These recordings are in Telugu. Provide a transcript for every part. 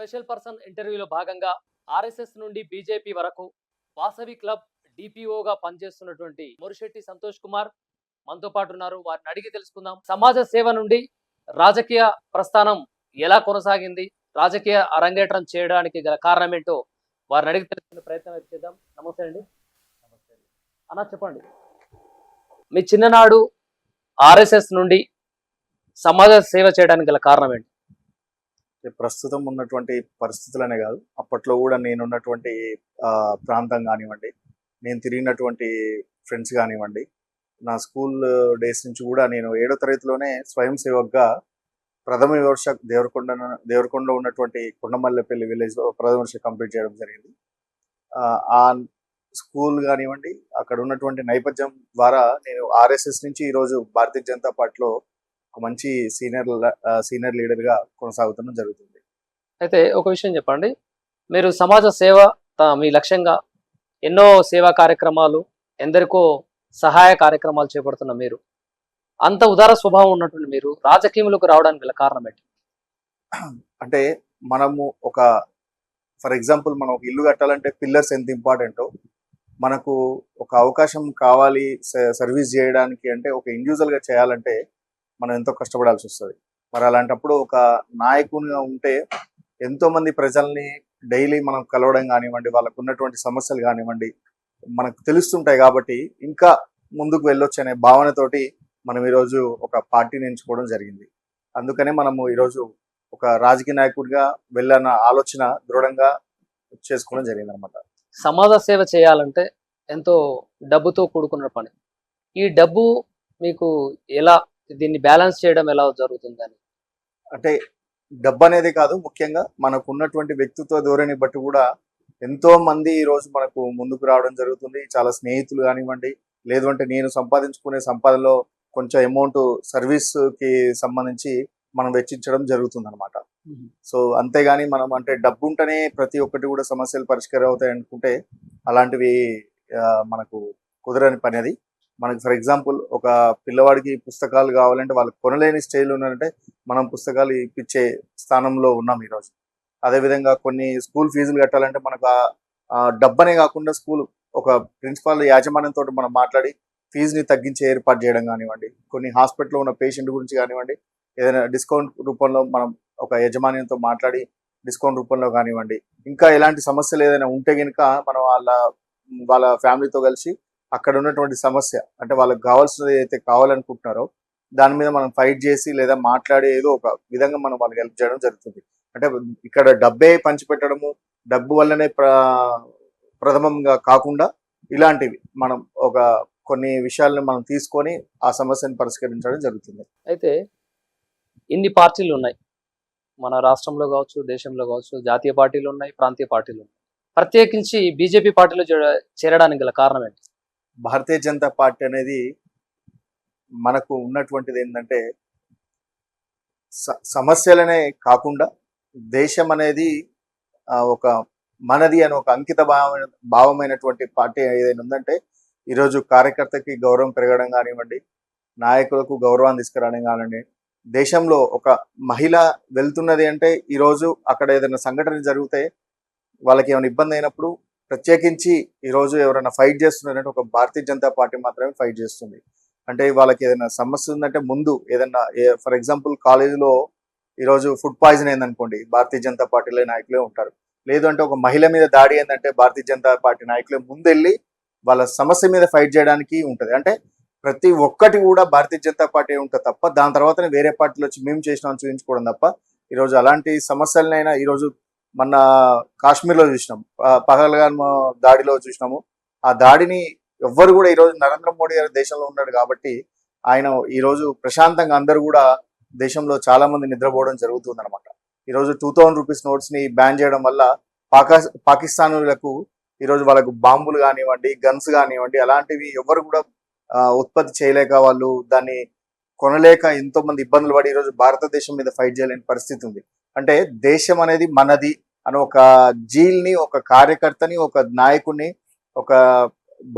స్పెషల్ పర్సన్ ఇంటర్వ్యూలో భాగంగా ఆర్ఎస్ఎస్ నుండి బీజేపీ వరకు వాసవి క్లబ్ డిపిఓగా పనిచేస్తున్నటువంటి మురిశెట్టి సంతోష్ కుమార్ మనతో పాటు ఉన్నారు. వారిని అడిగి తెలుసుకుందాం. సమాజ సేవ నుండి రాజకీయ ప్రస్థానం ఎలా కొనసాగింది? రాజకీయ అరంగేట్రం చేయడానికి గల కారణం ఏంటో వారిని అడిగి తెలుసుకునే ప్రయత్నం చేద్దాం. నమస్తే అండి. అన్న చెప్పండి. మీ చిన్ననాడు ఆర్ఎస్ఎస్ నుండి సమాజ సేవ చేయడానికి గల కారణం ఏంటి? ప్రస్తుతం ఉన్నటువంటి పరిస్థితులనే కాదు. అప్పట్లో కూడా నేను ఉన్నటువంటి ప్రాంతం కానివ్వండి నేను తిరిగినటువంటి ఫ్రెండ్స్ కానివ్వండి నా స్కూల్ డేస్ నుంచి కూడా నేను ఏడో తరగతిలోనే స్వయం సేవక్గా ప్రథమ వివర్ష దేవరకొండ దేవరకొండలో ఉన్నటువంటి కొండమల్లెపల్లి విలేజ్లో ప్రథమ వివర్ష కంప్లీట్ చేయడం జరిగింది. ఆ, ఆ స్కూల్ కానివ్వండి అక్కడ ఉన్నటువంటి నేపథ్యం ద్వారా నేను ఆర్ఎస్ఎస్ నుంచి ఈరోజు భారతీయ జనతా పార్టీలో ఒక మంచి సీనియర్ సీనియర్ లీడర్గా కొనసాగుతుండడం జరుగుతుంది. అయితే ఒక విషయం చెప్పండి. మీరు సమాజ సేవ మీ లక్ష్యంగా ఎన్నో సేవా కార్యక్రమాలు ఎందరికో సహాయ కార్యక్రమాలు చేపడుతున్న మీరు. అంత ఉదార స్వభావం ఉన్నటువంటి మీరు రాజకీయంలోకి రావడానికి గల కారణం ఏంటి? అంటే మనము ఒక ఫర్ ఎగ్జాంపుల్ మనం ఒక ఇల్లు కట్టాలంటే పిల్లర్స్ ఎంత ఇంపార్టెంటో? మనకు ఒక అవకాశం కావాలి సర్వీస్ చేయడానికి అంటే ఒక ఇండివిజువల్గా చేయాలంటే మనం ఎంతో కష్టపడాల్సి వస్తుంది. మరి అలాంటప్పుడు ఒక నాయకునిగా ఉంటే ఎంతో మంది ప్రజల్ని డైలీ మనం కలవడం కానివ్వండి వాళ్ళకు ఉన్నటువంటి సమస్యలు కానివ్వండి మనకు తెలుస్తుంటాయి కాబట్టి ఇంకా ముందుకు వెళ్ళొచ్చు అనే భావనతోటి మనం ఈరోజు ఒక పార్టీని ఎంచుకోవడం జరిగింది. అందుకనే మనము ఈరోజు ఒక రాజకీయ నాయకుడిగా వెళ్ళన్న ఆలోచన దృఢంగా చేసుకోవడం జరిగింది అనమాట సమాజ సేవ చేయాలంటే ఎంతో డబ్బుతో కూడుకున్న పని. ఈ డబ్బు మీకు ఎలా దీన్ని బ్యాలెన్స్ చేయడం ఎలా జరుగుతుందని? అంటే డబ్బు అనేది కాదు ముఖ్యంగా మనకు ఉన్నటువంటి వ్యక్తిత్వ ధోరణి బట్టి కూడా ఎంతో మంది ఈ రోజు మనకు ముందుకు రావడం జరుగుతుంది. చాలా స్నేహితులు కానివ్వండి లేదు అంటే నేను సంపాదించుకునే సంపాదనలో కొంచెం అమౌంట్ సర్వీస్కి సంబంధించి మనం వెచ్చించడం జరుగుతుంది అనమాట సో అంతేగాని మనం అంటే డబ్బు ఉంటేనే ప్రతి ఒక్కటి కూడా సమస్యలు పరిష్కారం అవుతాయి అనుకుంటే అలాంటివి మనకు కుదరని పని అది. మనకి ఫర్ ఎగ్జాంపుల్ ఒక పిల్లవాడికి పుస్తకాలు కావాలంటే వాళ్ళకి కొనలేని స్టేజ్లో ఉన్నారంటే మనం పుస్తకాలు ఇప్పించే స్థానంలో ఉన్నాం ఈరోజు. అదేవిధంగా కొన్ని స్కూల్ ఫీజులు కట్టాలంటే మనకు ఆ- డబ్బనే కాకుండా స్కూల్ ఒక ప్రిన్సిపాల్ యాజమాన్యంతో మనం మాట్లాడి ఫీజుని తగ్గించే ఏర్పాటు చేయడం కానివ్వండి కొన్ని హాస్పిటల్లో ఉన్న పేషెంట్ గురించి కానివ్వండి ఏదైనా డిస్కౌంట్ రూపంలో మనం ఒక యజమాన్యంతో మాట్లాడి డిస్కౌంట్ రూపంలో కానివ్వండి ఇంకా ఎలాంటి సమస్యలు ఏదైనా ఉంటే కనుక మనం వాళ్ళ వాళ్ళ ఫ్యామిలీతో కలిసి అక్కడ ఉన్నటువంటి సమస్య అంటే వాళ్ళకి కావాల్సినది అయితే కావాలనుకుంటున్నారో దాని మీద మనం ఫైట్ చేసి లేదా మాట్లాడి ఏదో ఒక విధంగా మనం వాళ్ళకి హెల్ప్ చేయడం జరుగుతుంది. అంటే ఇక్కడ డబ్బే పంచిపెట్టడము డబ్బు వల్లనే ప్ర ప్రథమంగా కాకుండా ఇలాంటివి మనం ఒక కొన్ని విషయాలను మనం తీసుకొని ఆ సమస్యను పరిష్కరించడం జరుగుతుంది. అయితే ఇన్ని పార్టీలు ఉన్నాయి. మన రాష్ట్రంలో కావచ్చు దేశంలో కావచ్చు జాతీయ పార్టీలు ఉన్నాయి ప్రాంతీయ పార్టీలు ఉన్నాయి. ప్రత్యేకించి బీజేపీ పార్టీలో చేరడానికి గల కారణం ఏంటి? భారతీయ జనతా పార్టీ అనేది మనకు ఉన్నటువంటిది ఏంటంటే స- సమస్యలనే కాకుండా దేశం అనేది ఒక మనది అని ఒక అంకిత భావమైన భావమైనటువంటి పార్టీ ఏదైనా ఉందంటే ఈరోజు కార్యకర్తకి గౌరవం పెరగడం కానివ్వండి నాయకులకు గౌరవాన్ని తీసుకురావడం కానివ్వండి దేశంలో ఒక మహిళ వెళ్తున్నది అంటే ఈరోజు అక్కడ ఏదైనా సంఘటన జరిగితే వాళ్ళకి ఏమైనా ఇబ్బంది అయినప్పుడు ప్రత్యేకించి ఈరోజు ఎవరైనా ఫైట్ చేస్తున్నారంటే ఒక భారతీయ జనతా పార్టీ మాత్రమే ఫైట్ చేస్తుంది. అంటే వాళ్ళకి ఏదైనా సమస్య ఉందంటే ముందు ఏదైనా ఫర్ ఎగ్జాంపుల్ కాలేజీలో ఈరోజు ఫుడ్ పాయిజన్ అయిందనుకోండి భారతీయ జనతా పార్టీలో నాయకులే ఉంటారు. లేదు అంటే ఒక మహిళ మీద దాడి ఏంటంటే భారతీయ జనతా పార్టీ నాయకులే ముందెళ్ళి వాళ్ళ సమస్య మీద ఫైట్ చేయడానికి ఉంటుంది. అంటే ప్రతి ఒక్కటి కూడా భారతీయ జనతా పార్టీ ఉంటుంది తప్ప దాని తర్వాతనే వేరే పార్టీలు వచ్చి మేము చేసినాం చూపించుకోవడం తప్ప ఈరోజు అలాంటి సమస్యలనైనా ఈరోజు మన కాశ్మీర్లో చూసినాం. పహల్గాన్ దాడిలో చూసినాము. ఆ దాడిని ఎవ్వరు కూడా ఈరోజు నరేంద్ర మోడీ గారు దేశంలో ఉన్నాడు కాబట్టి ఆయన ఈరోజు ప్రశాంతంగా అందరూ కూడా దేశంలో చాలా మంది నిద్రపోవడం జరుగుతుంది అనమాట ఈరోజు టూ థౌసండ్ రూపీస్ నోట్స్ని బ్యాన్ చేయడం వల్ల పాకా పాకిస్తానులకు ఈరోజు వాళ్ళకు బాంబులు కానివ్వండి గన్స్ కానివ్వండి అలాంటివి ఎవరు కూడా ఉత్పత్తి చేయలేక వాళ్ళు దాన్ని కొనలేక ఎంతో మంది ఇబ్బందులు పడి ఈరోజు భారతదేశం మీద ఫైట్ చేయలేని పరిస్థితి ఉంది. అంటే దేశం అనేది మనది అని ఒక జీల్ని ఒక కార్యకర్తని ఒక నాయకుడిని ఒక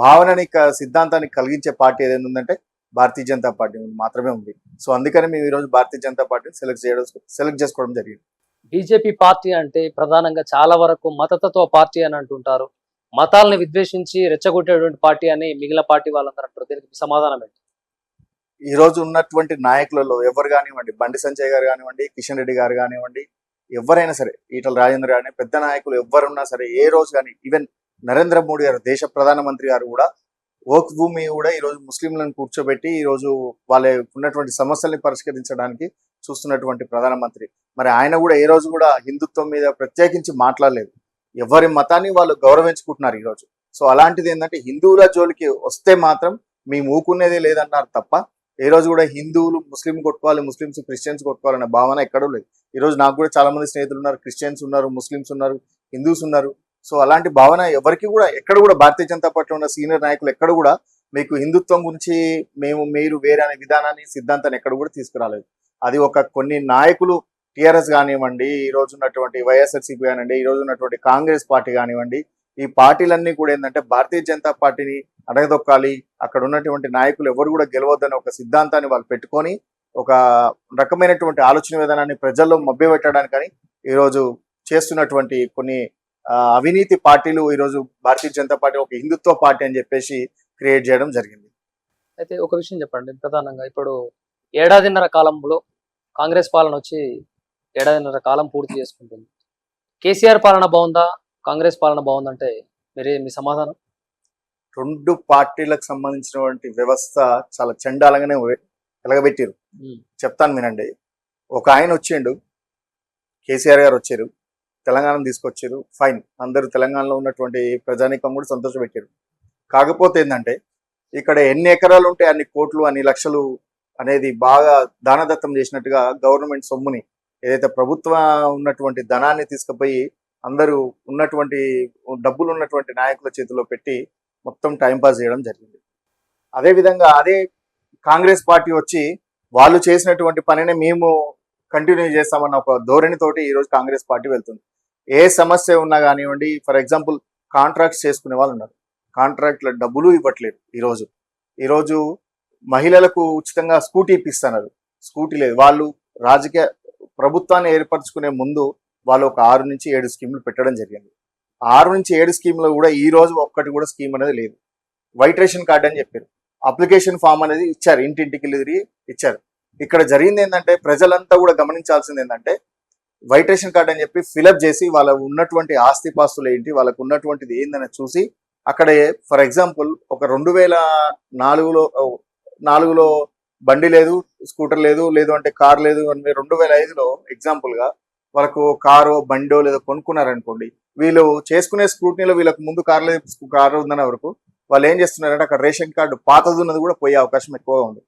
భావనని సిద్ధాంతాన్ని కలిగించే పార్టీ ఏదైనా ఉందంటే భారతీయ జనతా పార్టీ మాత్రమే ఉంది. సో అందుకని మేము ఈరోజు భారతీయ జనతా పార్టీని సెలెక్ట్ చేయడం సెలెక్ట్ చేసుకోవడం జరిగింది. బీజేపీ పార్టీ అంటే ప్రధానంగా చాలా వరకు మతతత్వ పార్టీ అని అంటుంటారు. మతాలను విద్వేషించి రెచ్చగొట్టేటువంటి పార్టీ అని మిగిలిన పార్టీ వాళ్ళందరూ అంటారు. దీనికి సమాధానం ఏంటి? ఈ రోజు ఉన్నటువంటి నాయకులలో ఎవరు కానివ్వండి బండి సంజయ్ గారు కానివ్వండి కిషన్ రెడ్డి గారు కానివ్వండి ఎవరైనా సరే ఈటల రాజేంద్ర గారిని పెద్ద నాయకులు ఎవరున్నా సరే ఏ రోజు కానీ ఈవెన్ నరేంద్ర మోడీ గారు దేశ ప్రధానమంత్రి గారు కూడా ఓక్ భూమి కూడా ఈ రోజు ముస్లింలను కూర్చోబెట్టి ఈ రోజు వాళ్ళ ఉన్నటువంటి సమస్యల్ని పరిష్కరించడానికి చూస్తున్నటువంటి ప్రధానమంత్రి. మరి ఆయన కూడా ఏ రోజు కూడా హిందుత్వం మీద ప్రత్యేకించి మాట్లాడలేదు. ఎవరి మతాన్ని వాళ్ళు గౌరవించుకుంటున్నారు ఈ రోజు. సో అలాంటిది ఏంటంటే హిందువుల జోలికి వస్తే మాత్రం మేము ఊకునేదే లేదన్నారు తప్ప ఏ రోజు కూడా హిందువులు ముస్లిం కొట్టుకోవాలి ముస్లిమ్స్ క్రిస్టియన్స్ కొట్టుకోవాలనే భావన ఎక్కడూ లేదు. ఈ రోజు నాకు కూడా చాలా మంది స్నేహితులు ఉన్నారు క్రిస్టియన్స్ ఉన్నారు ముస్లిమ్స్ ఉన్నారు హిందూస్ ఉన్నారు. సో అలాంటి భావన ఎవరికి కూడా ఎక్కడ కూడా భారతీయ జనతా పార్టీ ఉన్న సీనియర్ నాయకులు ఎక్కడ కూడా మీకు హిందుత్వం గురించి మేము మీరు వేరే అనే విధానాన్ని సిద్ధాంతాన్ని ఎక్కడ కూడా తీసుకురాలేదు. అది ఒక కొన్ని నాయకులు టిఆర్ఎస్ కానివ్వండి ఈ రోజు ఉన్నటువంటి వైఎస్ఆర్సీపీ కానివ్వండి ఈ రోజు ఉన్నటువంటి కాంగ్రెస్ పార్టీ కానివ్వండి ఈ పార్టీలన్నీ కూడా ఏంటంటే భారతీయ జనతా పార్టీని అడగదొక్కాలి అక్కడ ఉన్నటువంటి నాయకులు ఎవరు కూడా గెలవద్దని ఒక సిద్ధాంతాన్ని వాళ్ళు పెట్టుకొని ఒక రకమైనటువంటి ఆలోచన విధానాన్ని ప్రజల్లో మభ్యపెట్టడానికని ఈరోజు చేస్తున్నటువంటి కొన్ని అవినీతి పార్టీలు ఈరోజు భారతీయ జనతా పార్టీ ఒక హిందుత్వ పార్టీ అని చెప్పేసి క్రియేట్ చేయడం జరిగింది. అయితే ఒక విషయం చెప్పండి ప్రధానంగా. ఇప్పుడు ఏడాదిన్నర కాలంలో కాంగ్రెస్ పాలన వచ్చి ఏడాదిన్నర కాలం పూర్తి చేసుకుంటుంది. కేసీఆర్ పాలన బాగుందా? కాంగ్రెస్ పాలన బాగుందంటే మీరే మీ సమాధానం? రెండు పార్టీలకు సంబంధించినటువంటి వ్యవస్థ చాలా చండాలంగానే వెలగబెట్టారు చెప్తాను వినండి. ఒక ఆయన వచ్చిండు కేసీఆర్ గారు వచ్చారు తెలంగాణ తీసుకొచ్చారు ఫైన్. అందరూ తెలంగాణలో ఉన్నటువంటి ప్రజానీకం కూడా సంతోషపెట్టారు. కాకపోతే ఏంటంటే ఇక్కడ ఎన్ని ఎకరాలు ఉంటే అన్ని కోట్లు అన్ని లక్షలు అనేది బాగా దానదత్తం చేసినట్టుగా గవర్నమెంట్ సొమ్ముని ఏదైతే ప్రభుత్వం ఉన్నటువంటి ధనాన్ని తీసుకుపోయి అందరూ ఉన్నటువంటి డబ్బులు ఉన్నటువంటి నాయకుల చేతిలో పెట్టి మొత్తం టైంపాస్ చేయడం జరిగింది. అదే విధంగా అదే కాంగ్రెస్ పార్టీ వచ్చి వాళ్ళు చేసినటువంటి పనిని మేము కంటిన్యూ చేస్తామన్న ఒక ధోరణితోటి ఈరోజు కాంగ్రెస్ పార్టీ వెళ్తుంది. ఏ సమస్య ఉన్నా కానివ్వండి ఫర్ ఎగ్జాంపుల్ కాంట్రాక్ట్స్ చేసుకునే వాళ్ళు ఉన్నారు. కాంట్రాక్ట్ల డబ్బులు ఇవ్వట్లేదు ఈరోజు. ఈరోజు మహిళలకు ఉచితంగా స్కూటీ ఇప్పిస్తున్నారు. స్కూటీ లేదు. వాళ్ళు రాజకీయ ప్రభుత్వాన్ని ఏర్పరచుకునే ముందు వాళ్ళు ఒక ఆరు నుంచి ఏడు స్కీములు పెట్టడం జరిగింది. ఆరు నుంచి ఏడు స్కీములు కూడా ఈ రోజు ఒక్కటి కూడా స్కీమ్ అనేది లేదు. వైట్ రేషన్ కార్డు అని చెప్పారు. అప్లికేషన్ ఫామ్ అనేది ఇచ్చారు. ఇంటింటికి తిరిగి ఇచ్చారు. ఇక్కడ జరిగింది ఏంటంటే ప్రజలంతా కూడా గమనించాల్సింది ఏంటంటే వైట్ రేషన్ కార్డు అని చెప్పి ఫిలప్ చేసి వాళ్ళ ఉన్నటువంటి ఆస్తిపాస్తులు ఏంటి వాళ్ళకు ఉన్నటువంటిది ఏందని చూసి అక్కడే ఫర్ ఎగ్జాంపుల్ ఒక రెండు వేల నాలుగులో నాలుగులో బండి లేదు స్కూటర్ లేదు లేదు అంటే కార్ లేదు అని రెండు వేల ఐదులో ఎగ్జాంపుల్గా వాళ్ళకు కారో బండో లేదో కొనుక్కున్నారనుకోండి వీళ్ళు చేసుకునే స్క్రూటనీలో వీళ్ళకి ముందు కార్ లేదు కారు ఉందన్న వరకు వాళ్ళు ఏం చేస్తున్నారంటే అక్కడ రేషన్ కార్డు పాతది ఉన్నది కూడా పోయే అవకాశం ఎక్కువగా ఉంది.